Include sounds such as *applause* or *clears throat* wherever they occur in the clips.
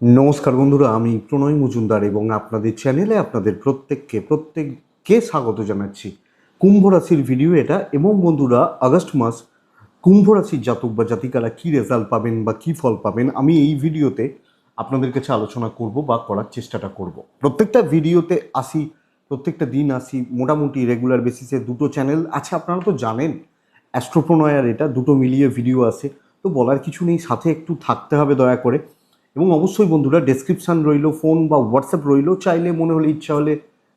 নমস্কার বন্ধুরা, আমি প্রণয় মজুমদার এবং আপনাদের চ্যানেলে আপনাদের প্রত্যেককে প্রত্যেককে স্বাগত জানাচ্ছি। কুম্ভ রাশির ভিডিও এটা। এবং বন্ধুরা, আগস্ট মাস কুম্ভ রাশির জাতক বা জাতিকারা কী রেজাল্ট পাবেন বা কী ফল পাবেন, আমি এই ভিডিওতে আপনাদের কাছে আলোচনা করব বা করার চেষ্টাটা করব। প্রত্যেকটা ভিডিওতে আসি, প্রত্যেকটা দিন আসি, মোটামুটি রেগুলার বেসিসে দুটো চ্যানেল আছে, আপনারা তো জানেন অ্যাস্ট্রোপ্রনয়ার এটা, দুটো মিলিয়ে ভিডিও আছে তো বলার কিছু নেই, সাথে একটু থাকতে হবে দয়া করে। এবং অবশ্যই বন্ধুরা ডেসক্রিপশান রইল ফোন বা হোয়াটসঅ্যাপ রইল, চাইলে মনে হলে ইচ্ছা হলে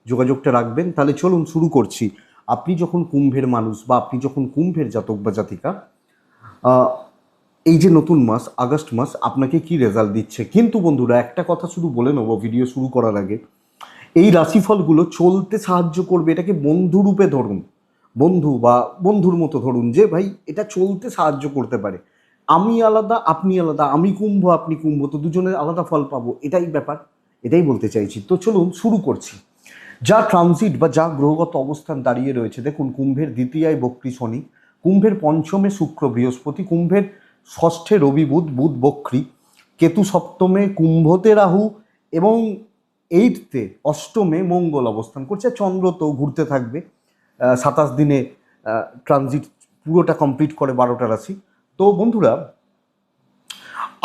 যোগাযোগটা রাখবেন। তাহলে চলুন শুরু করছি। আপনি যখন কুম্ভের মানুষ বা আপনি যখন কুম্ভের জাতক বা জাতিকা এই যে নতুন মাস, আগস্ট মাস, আপনাকে কি রেজাল্ট দিচ্ছে? কিন্তু বন্ধুরা, একটা কথা শুধু বলে নেব ভিডিও শুরু করার আগে। এই রাশিফলগুলো চলতে সাহায্য করবে এটাকে বন্ধুরূপে ধরুন। বন্ধু বা বন্ধুর মতো ধরুন যে, ভাই, এটা চলতে সাহায্য করতে পারে। আমি আলাদা, আপনি আলাদা, আমি কুম্ভ, আপনি কুম্ভ, তো দুজনের আলাদা ফল পাবো, এটাই ব্যাপার, এটাই বলতে চাইছি। তো চলুন, শুরু করছি। যা ট্রানজিট বা যা গ্রহগত অবস্থান দাঁড়িয়ে রয়েছে, দেখুন, কুম্ভের দ্বিতীয়ায় বক্রী শনি, কুম্ভের পঞ্চমে শুক্র বৃহস্পতি, কুম্ভের ষষ্ঠে রবি বুধ বুধ বক্রী, কেতু সপ্তমে কুম্ভতে রাহু এবং এইটতে অষ্টমে মঙ্গল অবস্থান করছে। চন্দ্র তো ঘুরতে থাকবে সাতাশ দিনে ট্রানজিট পুরোটা কমপ্লিট করে বারোটা রাশি। তো বন্ধুরা,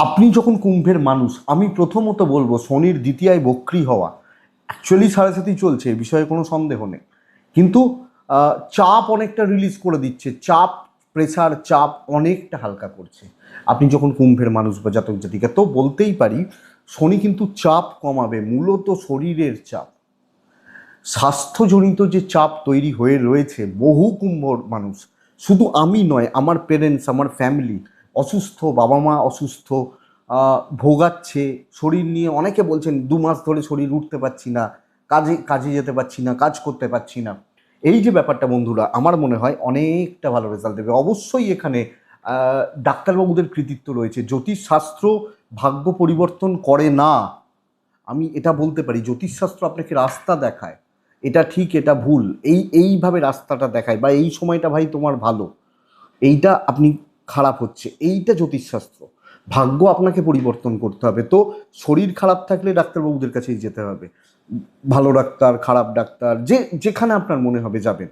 আপনি যখন কুম্ভের মানুষ, আমি প্রথমত বলব শনির দ্বিতীয়ায় বক্রি হওয়া। অ্যাকচুয়ালি সাড়ে সাথেই চলছে, এ বিষয়ে কোনো সন্দেহ নেই। কিন্তু চাপ অনেকটা রিলিজ করে দিচ্ছে। চাপ প্রেসার চাপ অনেকটা হালকা করছে। আপনি যখন কুম্ভের মানুষ বা জাতক জাতিকা, তো বলতেই পারি, শনি কিন্তু চাপ কমাবে, মূলত শরীরের চাপ। স্বাস্থ্যজনিত যে চাপ তৈরি হয়ে রয়েছে, বহু কুম্ভর মানুষ শুধু আমি নয়, আমার পেরেন্টস আমার ফ্যামিলি অসুস্থ, বাবা মা অসুস্থ ভোগাচ্ছে, শরীর নিয়ে অনেকে বলছেন দু মাস ধরে শরীর উঠতে পারছি না, কাজে কাজে যেতে পারছি না, কাজ করতে পারছি না। এই যে ব্যাপারটা বন্ধুরা, আমার মনে হয় অনেকটা ভালো রেজাল্ট দেবে। অবশ্যই এখানে ডাক্তারবাবুদের কৃতিত্ব রয়েছে। জ্যোতিষশাস্ত্র ভাগ্য পরিবর্তন করে না। আমি এটা বলতে পারি, জ্যোতিষশাস্ত্র আপনাকে রাস্তা দেখায়। এটা ঠিক, এটা ভুল। এই, এইভাবে রাস্তাটা দেখায় বা এই সময়টা ভাই তোমার ভালো। এইটা আপনি খারাপ হচ্ছে। এইটা জ্যোতিষশাস্ত্র। ভাগ্য আপনাকে পরিবর্তন করতে হবে। তো শরীর খারাপ থাকলে ডাক্তারবাবুদের কাছেই যেতে হবে। ভালো ডাক্তার, খারাপ ডাক্তার, যে, যেখানে আপনার মনে হবে যাবেন।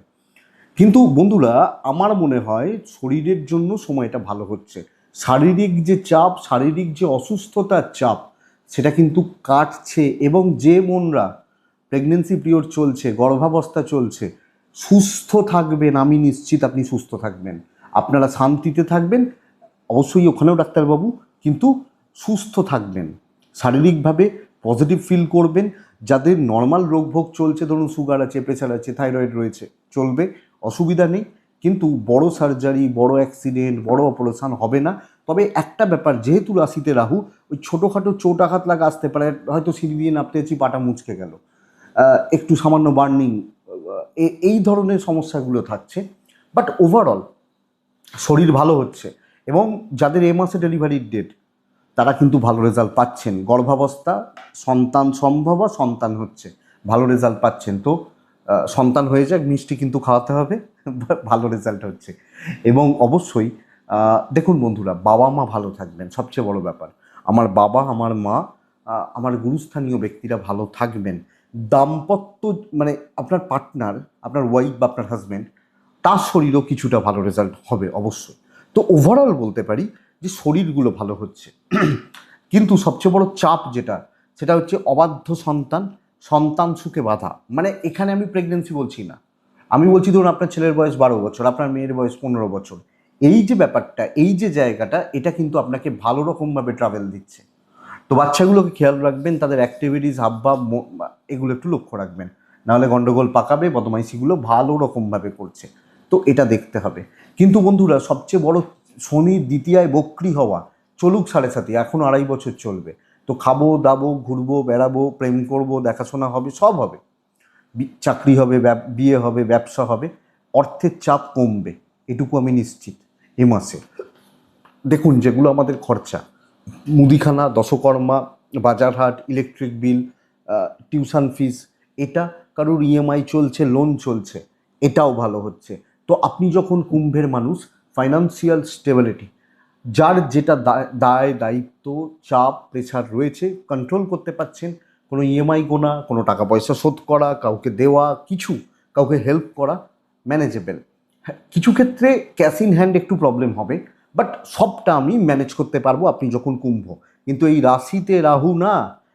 কিন্তু বন্ধুরা, আমার মনে হয় শরীরের জন্য সময়টা ভালো হচ্ছে। শারীরিক যে চাপ, শারীরিক যে অসুস্থতার চাপ, সেটা কিন্তু কাটছে এবং যে মনরা প্রেগনেন্সি পিরিয়ড চলছে, গর্ভাবস্থা চলছে, সুস্থ থাকবেন, আমি নিশ্চিত আপনি সুস্থ থাকবেন। আপনারা শান্তিতে থাকবেন, অবশ্যই ওখানেও ডাক্তারবাবু, কিন্তু সুস্থ থাকবেন। শারীরিকভাবে পজিটিভ ফিল করবেন, যাদের নর্মাল রোগভোগ চলছে, ধরুন সুগার আছে প্রেশার আছে থাইরয়েড রয়েছে, চলবে, অসুবিধা নেই, কিন্তু বড় সার্জারি বড় অ্যাক্সিডেন্ট বড় অপারেশন হবে না। তবে একটা ব্যাপার, যেহেতু রাশিতে রাহু, ওই ছোটোখাটো চোট আঘাত লাগা আসতে পারে, হয়তো সিঁড়ি দিয়ে যাচ্ছি পাটা মুচকে গেল। একটু সামান্য বার্নিং এই ধরনের সমস্যাগুলো থাকছে। বাট ওভারঅল শরীর ভালো হচ্ছে এবং যাদের এ মাসে ডেলিভারির ডেট তারা কিন্তু ভালো রেজাল্ট পাচ্ছেন। গর্ভাবস্থা, সন্তান সম্ভব সন্তান হচ্ছে, ভালো রেজাল্ট পাচ্ছেন। তো সন্তান হয়ে যাক, মিষ্টি কিন্তু খাওয়াতে হবে, *laughs* ভালো রেজাল্ট হচ্ছে। এবং অবশ্যই দেখুন বন্ধুরা, বাবা মা ভালো থাকবেন, সবচেয়ে বড় ব্যাপার। আমার বাবা, আমার মা আমার গুরুস্থানীয় ব্যক্তিরা ভালো থাকবেন। দাম্পত্য মানে আপনার পার্টনার আপনার ওয়াইফ বা আপনার হাজব্যান্ড তার শরীরও কিছুটা ভালো রেজাল্ট হবে অবশ্যই। তো ওভারঅল বলতে পারি যে শরীরগুলো ভালো হচ্ছে। কিন্তু সবচেয়ে বড় চাপ যেটা, সেটা হচ্ছে অবাধ্য সন্তান সন্তান সুখে বাধা। মানে এখানে আমি প্রেগনেন্সি বলছি না। আমি বলছি ধরুন আপনার ছেলের বয়স বারো বছর, আপনার মেয়ের বয়স পনেরো বছর। এই যে ব্যাপারটা, এই যে জায়গাটা, এটা কিন্তু আপনাকে ভালো রকমভাবে ট্রাভেল দিচ্ছে। তো বাচ্চাগুলোকে খেয়াল রাখবেন, তাদের অ্যাক্টিভিটিস হাবভাব এগুলো একটু লক্ষ্য রাখবেন। নাহলে গন্ডগোল পাকাবে, বদমাইশিগুলো ভালো রকমভাবে করছে। তো এটা দেখতে হবে। কিন্তু বন্ধুরা, সবচেয়ে বড় শনির দ্বিতীয়ায় বক্রি হওয়া চলুক সাড়ে সাথে এখন আড়াই বছর চলবে। তো খাব, দাবো, ঘুরবো, বেড়াবো, প্রেম করব, দেখাশোনা হবে, সব হবে। চাকরি হবে বিয়ে হবে, ব্যবসা হবে, অর্থের চাপ কমবে। এটুকু আমি নিশ্চিত এ মাসে। দেখুন যেগুলো আমাদের খরচা। মুদিখানা, দশকর্মা, বাজারহাট ইলেকট্রিক বিল টিউশন ফিস এটা কারোর ইএমআই চলছে লোন চলছে, এটাও ভালো হচ্ছে। তো আপনি যখন কুম্ভের মানুষ ফাইন্যান্সিয়াল স্টেবিলিটি যার যেটা দায়, দায়িত্ব, চাপ প্রেশার রয়েছে কন্ট্রোল করতে পারছেন, কোনো ইএমআই গোনা, কোনো টাকা পয়সা শোধ করা, কাউকে দেওয়া, কিছু, কাউকে হেল্প করা ম্যানেজেবল কিছু ক্ষেত্রে ক্যাশ ইন হ্যান্ড একটু প্রবলেম হবে। বাট সবটা আমি ম্যানেজ করতে পারব আপনি যখন কুম্ভ। কিন্তু এই রাশিতে রাহু না,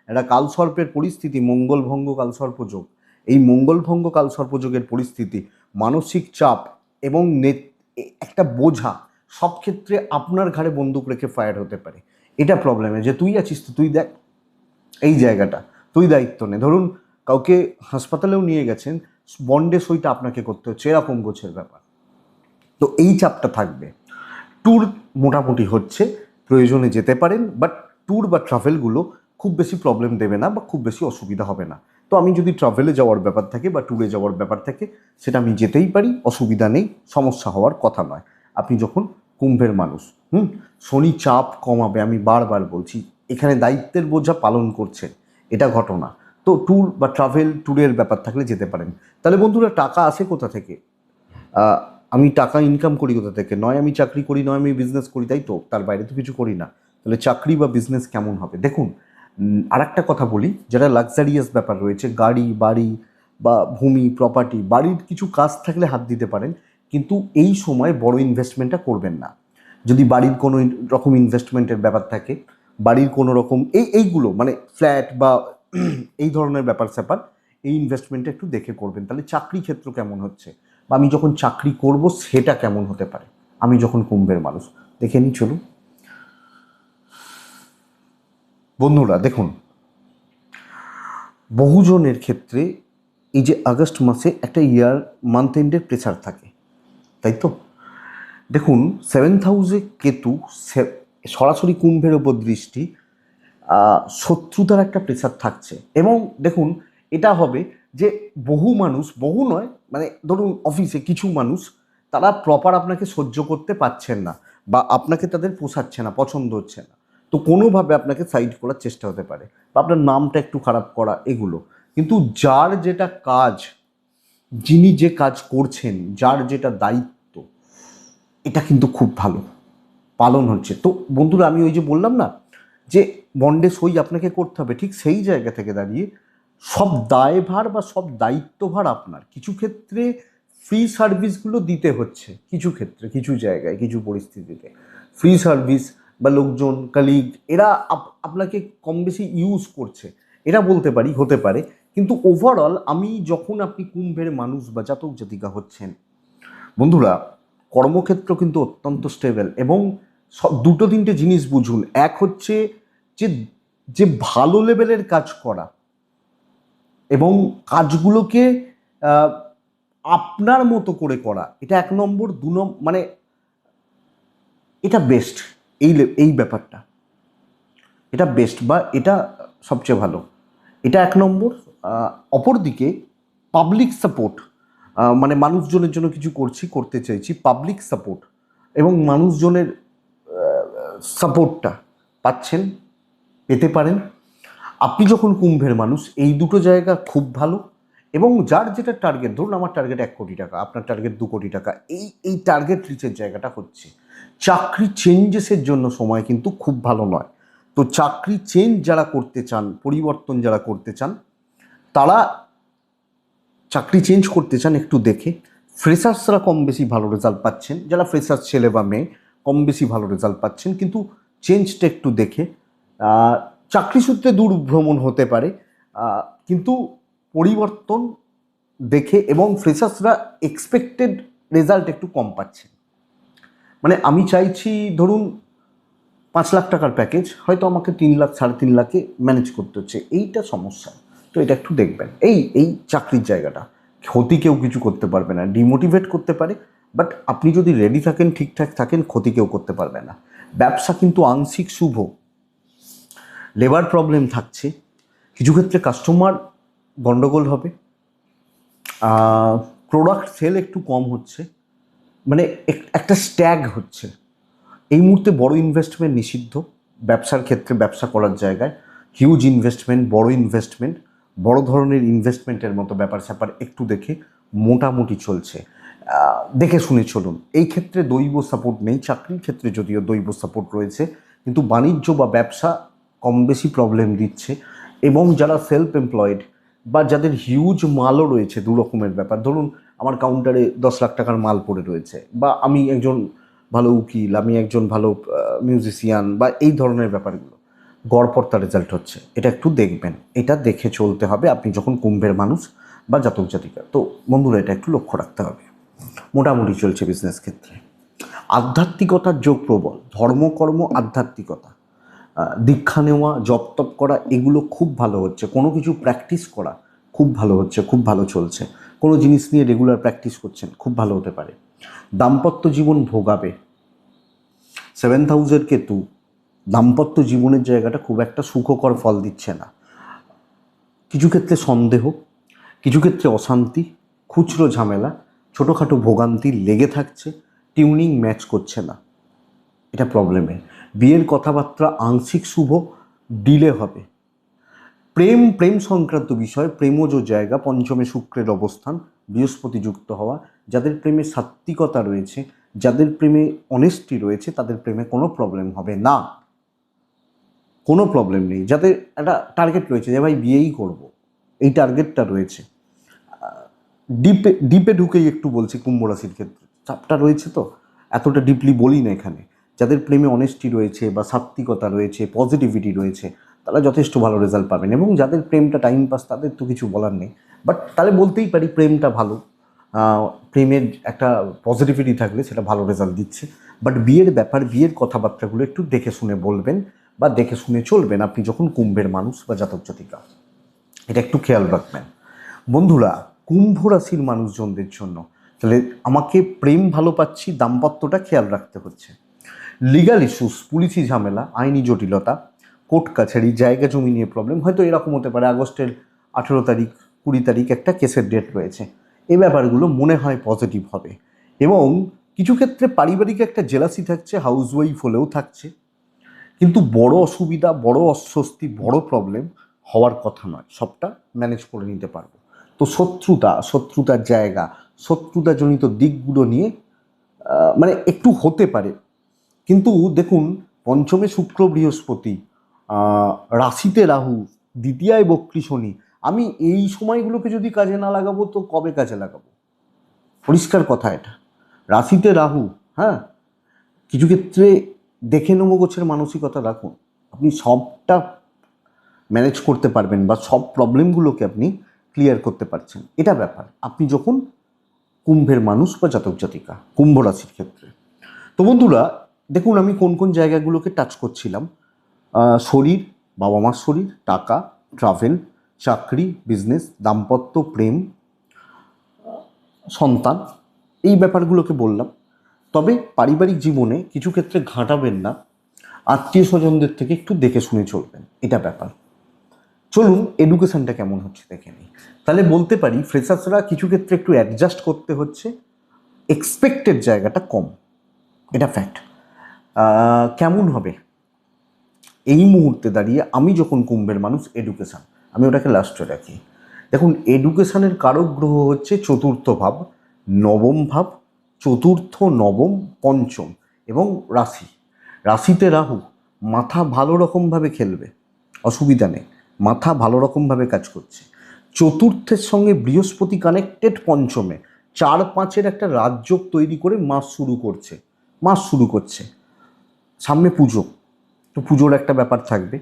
একটা কালসর্পের পরিস্থিতি, মঙ্গলভঙ্গ কালসর্পযোগ এই মঙ্গলভঙ্গ কালসর্পযোগের পরিস্থিতি, মানসিক চাপ এবং একটা বোঝা সব ক্ষেত্রে আপনার ঘাড়ে বন্দুক রেখে ফায়ার হতে পারে। এটা প্রবলেমে যে তুই আছিস তো, তুই দেখ। এই জায়গাটা, তুই দায়িত্ব নে। ধরুন কাউকে হাসপাতালেও নিয়ে গেছেন, বন্ডে সইটা আপনাকে করতে হচ্ছে, এরকম গোছের ব্যাপার। তো এই চাপটা থাকবে। ট্যুর মোটামুটি হচ্ছে, প্রয়োজনে যেতে পারেন বাট ট্যুর বা ট্রাভেলগুলো খুব বেশি প্রবলেম দেবে না বা খুব বেশি অসুবিধা হবে না। তো আমি যদি ট্রাভেলে যাওয়ার ব্যাপার থাকে বা ট্যুরে যাওয়ার ব্যাপার থাকে, সেটা আমি যেতেই পারি, অসুবিধা নেই, সমস্যা হওয়ার কথা নয়। আপনি যখন কুম্ভের মানুষ, হুম, শনি চাপ কমাবে, আমি বারবার বলছি, এখানে দায়িত্বের বোঝা পালন করছেন, এটা ঘটনা। তো ট্যুর বা ট্রাভেল ট্যুরের ব্যাপার থাকলে যেতে পারেন। তাহলে বন্ধুরা, টাকা আসে কোথা থেকে? আমি টাকা ইনকাম করি কোথা থেকে? নয় আমি চাকরি করি, নয় আমি বিজনেস করি, তাই তো? তার বাইরে তো কিছু করি না। তাহলে চাকরি বা বিজনেস কেমন হবে? দেখুন আর একটা কথা বলি, যেটা লাক্সারিয়াস ব্যাপার রয়েছে, গাড়ি, বাড়ি বা ভূমি প্রপার্টি বাড়ির কিছু কাজ থাকলে হাত দিতে পারেন, কিন্তু এই সময় বড় ইনভেস্টমেন্টটা করবেন না। যদি বাড়ির কোনো রকম ইনভেস্টমেন্টের ব্যাপার থাকে, বাড়ির কোনো রকম, এই, এইগুলো মানে ফ্ল্যাট বা *clears throat* এই ধরনের ব্যাপার স্যাপার এই ইনভেস্টমেন্টটা একটু দেখে করবেন। তাহলে চাকরি ক্ষেত্র কেমন হচ্ছে? বা আমি যখন চাকরি করব, সেটা কেমন হতে পারে? আমি যখন কুম্ভের মানুষ। দেখে নিই, চলুন। বন্ধুরা, দেখুন। বহুজনের ক্ষেত্রে এই যে আগস্ট মাসে একটা ইয়ার মান্থ এন্ডের প্রেসার থাকে, তাই তো? দেখুন সেভেন্থ হাউসে কেতু সরাসরি কুম্ভের ওপর দৃষ্টি শত্রুতার একটা প্রেসার থাকছে। এবং দেখুন, এটা হবে যে বহু মানুষ, বহু নয় মানে ধরুন অফিসে কিছু মানুষ, তারা প্রপার আপনাকে সহ্য করতে পারছেন না বা আপনাকে তাদের পোষাচ্ছে না, পছন্দ হচ্ছে না। তো কোনোভাবে আপনাকে সাইড করার চেষ্টা হতে পারে বা আপনার নামটা একটু খারাপ করা এগুলো। কিন্তু যার যেটা কাজ, যিনি যে কাজ করছেন, যার যেটা দায়িত্ব, এটা কিন্তু খুব ভালো। পালন হচ্ছে। তো বন্ধুরা, আমি ওই যে বললাম না, যে বন্ডে সই আপনাকে করতে হবে, ঠিক সেই জায়গা থেকে দাঁড়িয়ে সব দায়ভার বা সব দায়িত্বভার আপনার। কিছু ক্ষেত্রে ফ্রি সার্ভিসগুলো দিতে হচ্ছে, কিছু ক্ষেত্রে, কিছু জায়গায়, কিছু পরিস্থিতিতে। ফ্রি সার্ভিস বা লোকজন কালিগ এরা আপ- আপনাকে কম বেশি ইউজ করছে। এটা বলতে পারি, হতে পারে। কিন্তু ওভারঅল আমি যখন আপনি কুম্ভের মানুষ বা জাতক জাতিকা হচ্ছেন, বন্ধুরা, কর্মক্ষেত্র কিন্তু অত্যন্ত স্টেবল এবং সব, দুটো তিনটে জিনিস বুঝুন। এক হচ্ছে যে যে ভালো লেভেলের কাজ করা এবং কাজগুলোকে আপনার মতো করে করা। এটা এক নম্বর, দু নম্বর মানে এটা বেস্ট এই এই ব্যাপারটা। এটা বেস্ট বা এটা সবচেয়ে ভালো। এটা এক নম্বর। অপরদিকে পাবলিক সাপোর্ট মানে মানুষজনের জন্য কিছু করছি, করতে চাইছি পাবলিক সাপোর্ট এবং মানুষজনের সাপোর্টটা পাচ্ছেন, পেতে পারেন। আপনি যখন কুম্ভের মানুষ, এই দুটো জায়গা খুব ভালো এবং যার যেটা টার্গেট ধরুন আমার টার্গেট এক কোটি টাকা, আপনার টার্গেট দু কোটি টাকা, এই এই টার্গেট রিচের জায়গাটা হচ্ছে। চাকরি চেঞ্জেসের জন্য সময় কিন্তু খুব ভালো নয়। তো চাকরি চেঞ্জ যারা করতে চান, পরিবর্তন যারা করতে চান, তারা চাকরি চেঞ্জ করতে চান একটু দেখে। ফ্রেশার্সরা কম বেশি ভালো রেজাল্ট পাচ্ছেন, যারা ফ্রেশার্স ছেলে বা মেয়ে, কম বেশি ভালো রেজাল্ট পাচ্ছেন, কিন্তু চেঞ্জটা একটু দেখে। চাকরি সূত্রে দূর ভ্রমণ হতে পারে কিন্তু পরিবর্তন দেখে এবং ফ্রেশার্সরা এক্সপেক্টেড রেজাল্ট একটু কম পাচ্ছে। মানে আমি চাইছি, ধরুন, পাঁচ লাখ টাকার প্যাকেজ হয়তো আমাকে তিন লাখ, সাড়ে তিন লাখে ম্যানেজ করতে হচ্ছে। এইটা সমস্যা। তো এটা একটু দেখবেন। এই এই চাকরির জায়গাটা। ক্ষতি কেউ কিছু করতে পারবে না। ডিমোটিভেট করতে পারে বাট আপনি যদি রেডি থাকেন, ঠিকঠাক থাকেন, ক্ষতি কেউ করতে পারবে না। ব্যবসা কিন্তু আংশিক শুভ। লেবার প্রবলেম থাকছে, কিছু ক্ষেত্রে কাস্টমার গন্ডগোল হবে প্রোডাক্ট সেল একটু কম হচ্ছে মানে এক- একটা স্ট্যাগ হচ্ছে। এই মুহূর্তে বড় ইনভেস্টমেন্ট নিষিদ্ধ, ব্যবসার ক্ষেত্রে ব্যবসা করার জায়গায়। হিউজ ইনভেস্টমেন্ট বড় ইনভেস্টমেন্ট বড় ধরনের ইনভেস্টমেন্টের মতো ব্যাপার স্যাপার একটু দেখে মোটামুটি চলছে। দেখে শুনে চলুন। এই ক্ষেত্রে দৈব সাপোর্ট নেই, চাকরির ক্ষেত্রে যদিও দৈব সাপোর্ট রয়েছে, কিন্তু বাণিজ্য বা ব্যবসা কম বেশি প্রবলেম দিচ্ছে এবং যারা সেলফ এমপ্লয়েড বা যাদের হিউজ মালও রয়েছে দু রকমের ব্যাপার। ধরুন, আমার কাউন্টারে দশ লাখ টাকার মাল পড়ে রয়েছে বা আমি একজন ভালো উকিল, আমি একজন ভালো মিউজিশিয়ান বা এই ধরনের ব্যাপারগুলো। গড়পড়তা রেজাল্ট হচ্ছে। এটা একটু দেখবেন। এটা দেখে চলতে হবে আপনি যখন কুম্ভের মানুষ বা জাতক জাতিকা। তো বন্ধুরা, এটা একটু লক্ষ্য রাখতে হবে। মোটামুটি চলছে বিজনেস ক্ষেত্রে। আধ্যাত্মিকতার যোগ প্রবল। ধর্মকর্ম আধ্যাত্মিকতা। দীক্ষা নেওয়া জপ তপ করা, এগুলো খুব ভালো হচ্ছে। কোনো কিছু প্র্যাকটিস করা খুব ভালো হচ্ছে, খুব ভালো চলছে। কোনো জিনিস নিয়ে রেগুলার প্র্যাকটিস করছেন, খুব ভালো হতে পারে। দাম্পত্য জীবন ভোগাবে। সেভেন হাউসের কেতু দাম্পত্য জীবনের জায়গাটা খুব একটা সুখকর ফল দিচ্ছে না। কিছু ক্ষেত্রে সন্দেহ, কিছু ক্ষেত্রে অশান্তি, খুচরো ঝামেলা, ছোটোখাটো ভোগান্তি লেগে থাকছে টিউনিং ম্যাচ করছে না। এটা প্রবলেমে বিয়ের কথাবার্তা আংশিক শুভ ডিলে হবে। প্রেম প্রেম সংক্রান্ত বিষয়, প্রেমজ জায়গা, পঞ্চমে শুক্রের অবস্থান, বৃহস্পতি যুক্ত হওয়া, যাদের প্রেমে সাত্ত্বিকতা রয়েছে, যাদের প্রেমে অনেস্টি রয়েছে, তাদের প্রেমে কোনো প্রবলেম হবে না। কোনো প্রবলেম নেই। যাদের একটা টার্গেট রয়েছে যে, ভাই, বিয়েই করব। এই টার্গেটটা রয়েছে। ডিপে ডিপে ঢুকেই একটু বলছি কুম্ভ রাশির ক্ষেত্রে। চাপটা রয়েছে তো। এতটা ডিপলি বলি না এখানে। যাদের প্রেমে অনেস্টি রয়েছে বা সাত্ত্বিকতা রয়েছে পজিটিভিটি রয়েছে, তারা যথেষ্ট ভালো রেজাল্ট পাবেন এবং যাদের প্রেমটা টাইম পাস তাদের তো কিছু বলার নেই। বাট তাহলে বলতেই পারি প্রেমটা ভালো। প্রেমের একটা পজিটিভিটি থাকলে সেটা ভালো রেজাল্ট দিচ্ছে। বাট বিয়ের ব্যাপার, বিয়ের কথাবার্তাগুলো একটু দেখে শুনে বলবেন বা দেখে শুনে চলবেন আপনি যখন কুম্ভের মানুষ বা জাতক জাতিকা। এটা একটু খেয়াল রাখবেন। বন্ধুরা, কুম্ভ রাশির মানুষজনদের জন্য তাহলে আমাকে প্রেম ভালো পাচ্ছি, দাম্পত্যটা খেয়াল রাখতে হচ্ছে। লিগাল ইস্যুস পুলিশি ঝামেলা, আইনি জটিলতা, কোর্ট কাছারি, জায়গা জমি নিয়ে প্রবলেম হয়তো এরকম হতে পারে। আগস্টের আঠেরো তারিখ, কুড়ি তারিখ একটা কেসের ডেট রয়েছে। এ ব্যাপারগুলো মনে হয় পজিটিভ হবে। এবং কিছু ক্ষেত্রে পারিবারিক একটা জেলাসি থাকছে হাউসওয়াইফ হলেও থাকছে। কিন্তু বড় অসুবিধা, বড় অস্বস্তি, বড় প্রবলেম হওয়ার কথা নয়। সবটা ম্যানেজ করে নিতে পারব। তো শত্রুতা, শত্রুতার জায়গা, শত্রুতাজনিত দিকগুলো নিয়ে মানে একটু হতে পারে। কিন্তু দেখুন, পঞ্চমে শুক্র বৃহস্পতি রাশিতে রাহু, দ্বিতীয়ায় বক্রী শনি, আমি এই সময়গুলোকে যদি কাজে না লাগাবো, তো কবে কাজে লাগাবো? পরিষ্কার কথা এটা। রাশিতে রাহু হ্যাঁ? কিছু ক্ষেত্রে দেখে নেব গোছের মানসিকতা, রাখুন। আপনি সবটা ম্যানেজ করতে পারবেন বা সব প্রবলেমগুলোকে আপনি ক্লিয়ার করতে পারছেন। এটা ব্যাপার। আপনি যখন কুম্ভের মানুষ বা জাতক জাতিকা, কুম্ভ রাশির ক্ষেত্রে। তো বন্ধুরা দেখুন, আমি কোন কোন জায়গাগুলোকে টাচ করছিলাম। শরীর বাবা মার শরীর, টাকা ট্রাভেল চাকরি বিজনেস দাম্পত্য, প্রেম, সন্তান, এই ব্যাপারগুলোকে বললাম। তবে পারিবারিক জীবনে কিছু ক্ষেত্রে ঘাঁটাবেন না। আত্মীয় স্বজনদের থেকে একটু দেখে শুনে চলবেন, এটা ব্যাপার। চলুন এডুকেশনটা কেমন হচ্ছে দেখে নিই। তাহলে বলতে পারি ফ্রেশার্সরা কিছু ক্ষেত্রে একটু অ্যাডজাস্ট করতে হচ্ছে। এক্সপেক্টেড জায়গাটা কম, এটা ফ্যাক্ট কেমন হবে? এই মুহূর্তে দাঁড়িয়ে আমি যখন কুম্ভের মানুষ এডুকেশান আমি ওটাকে লাস্টে রাখি। দেখুন এডুকেশানের কারক গ্রহ হচ্ছে চতুর্থ ভাব, নবম ভাব, চতুর্থ, নবম, পঞ্চম এবং রাশি। রাশিতে রাহু, মাথা ভালো রকমভাবে খেলবে, অসুবিধা নেই, মাথা ভালো রকমভাবে কাজ করছে। চতুর্থের সঙ্গে বৃহস্পতি কানেক্টেড পঞ্চমে, চার পাঁচের একটা রাজযোগ তৈরি করে মাস শুরু করছে, মাস শুরু করছে। সামনে পুজো, তো পুজোর একটা ব্যাপার থাকবে।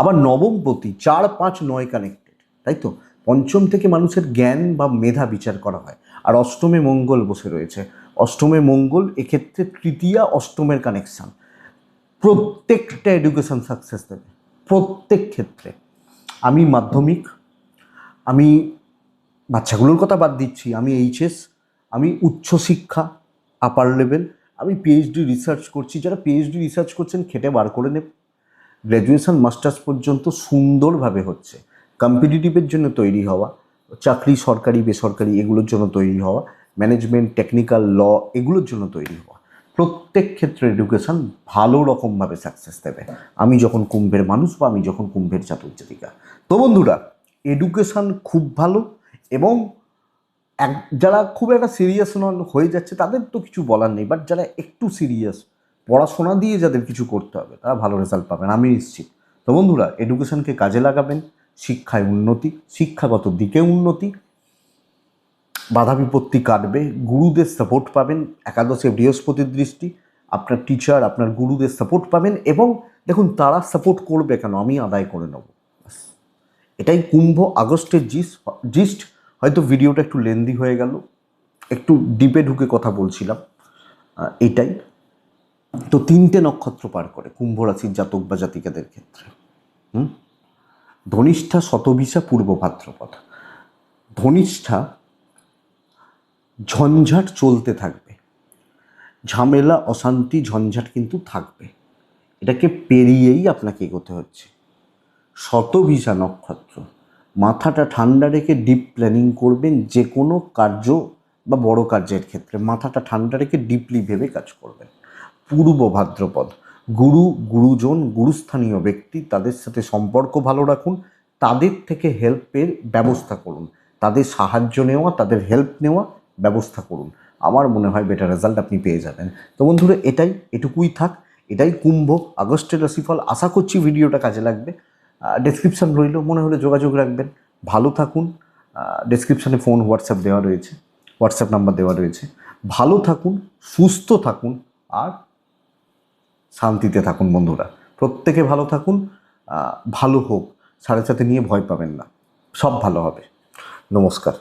আবার নবমপতি চার পাঁচ নয় কানেক্টেড তাই তো? পঞ্চম থেকে মানুষের জ্ঞান বা মেধা বিচার করা হয়। আর অষ্টমে মঙ্গল বসে রয়েছে। অষ্টমে মঙ্গল, এক্ষেত্রে তৃতীয়া অষ্টমের কানেকশান প্রত্যেকটা এডুকেশন সাকসেস দেবে, প্রত্যেক ক্ষেত্রে। আমি মাধ্যমিক, আমি বাচ্চাগুলোর কথা বাদ দিচ্ছি, আমি এইচএস আমি উচ্চশিক্ষা আপার লেভেল আমি পিএইচডি রিসার্চ করছি, যারা পিএইচডি রিসার্চ করছেন খেটে বার করে নেব। গ্র্যাজুয়েশন মাস্টার্স পর্যন্ত সুন্দরভাবে হচ্ছে। কম্পিটিটিভের জন্য তৈরি হওয়া, চাকরি সরকারি, বেসরকারি এগুলোর জন্য তৈরি হওয়া ম্যানেজমেন্ট টেকনিক্যাল ল এগুলোর জন্য তৈরি হওয়া। প্রত্যেক ক্ষেত্রে এডুকেশান ভালো রকমভাবে সাকসেস দেবে। আমি যখন কুম্ভের মানুষ বা আমি যখন কুম্ভের জাতক তো বন্ধুরা এডুকেশান খুব ভালো এবং এক, যারা খুব একটা সিরিয়াস নন, হয়ে যাচ্ছে, তাদের তো কিছু বলার নেই বাট যারা একটু সিরিয়াস পড়াশোনা দিয়ে যাদের কিছু করতে হবে, তারা ভালো রেজাল্ট পাবেন, আমি নিশ্চিত তো বন্ধুরা এডুকেশনকে কাজে লাগাবেন, শিক্ষায় উন্নতি, শিক্ষাগত দিকে উন্নতি, বাধা বিপত্তি কাটবে, গুরুদের সাপোর্ট পাবেন, একাদশে বৃহস্পতির দৃষ্টি, আপনার টিচার আপনার গুরুদের সাপোর্ট পাবেন, এবং দেখুন, তারা সাপোর্ট করবে কেন, আমি আদায় করে নেব। এটাই কুম্ভ আগস্টের জিস জিস্ট হয়তো ভিডিওটা একটু লেন্দি হয়ে গেল, একটু ডিপে ঢুকে কথা বলছিলাম এটাই। তো তিনটে নক্ষত্র পার করে, কুম্ভ রাশির জাতক বা জাতিকাদের ক্ষেত্রে। হুম? ধনিষ্ঠা শতবিশা পূর্ব ভাদ্রপদ। ধনিষ্ঠা ঝঞ্ঝাট চলতে থাকবে। ঝামেলা, অশান্তি, ঝঞ্ঝাট কিন্তু থাকবে। এটাকে পেরিয়েই আপনাকে এগোতে হচ্ছে। শতভিসা নক্ষত্র। মাথাটা ঠান্ডা রেখে ডিপ প্ল্যানিং করবেন যে কোনো কার্য বা বড় কার্যের ক্ষেত্রে মাথাটা ঠান্ডা রেখে ডিপলি ভেবে কাজ করবেন। পূর্ব ভাদ্রপদ, গুরু, গুরুজন, গুরুস্থানীয় ব্যক্তি তাদের সাথে সম্পর্ক ভালো রাখুন, তাদের থেকে হেল্পের ব্যবস্থা করুন। তাদের সাহায্য নেওয়া, তাদের হেল্প নেওয়া ব্যবস্থা করুন। আমার মনে হয় বেটার রেজাল্ট আপনি পেয়ে যাবেন। তো বন্ধুরা, এটাই, এটুকুই থাক। এটাই কুম্ভ, আগস্টের রাশিফল। আশা করছি ভিডিওটা কাজে লাগবে। ডেসক্রিপশান রইল, মনে হলে যোগাযোগ রাখবেন। ভালো থাকুন। ডেসক্রিপশানে ফোন হোয়াটসঅ্যাপ দেওয়া রয়েছে। হোয়াটসঅ্যাপ নাম্বার দেওয়া রয়েছে। ভালো থাকুন, সুস্থ থাকুন আর শান্তিতে থাকুন বন্ধুরা। প্রত্যেকে ভালো থাকুন ভালো হোক। সাড়ে সাথে নিয়ে ভয় পাবেন না। সব ভালো হবে। নমস্কার।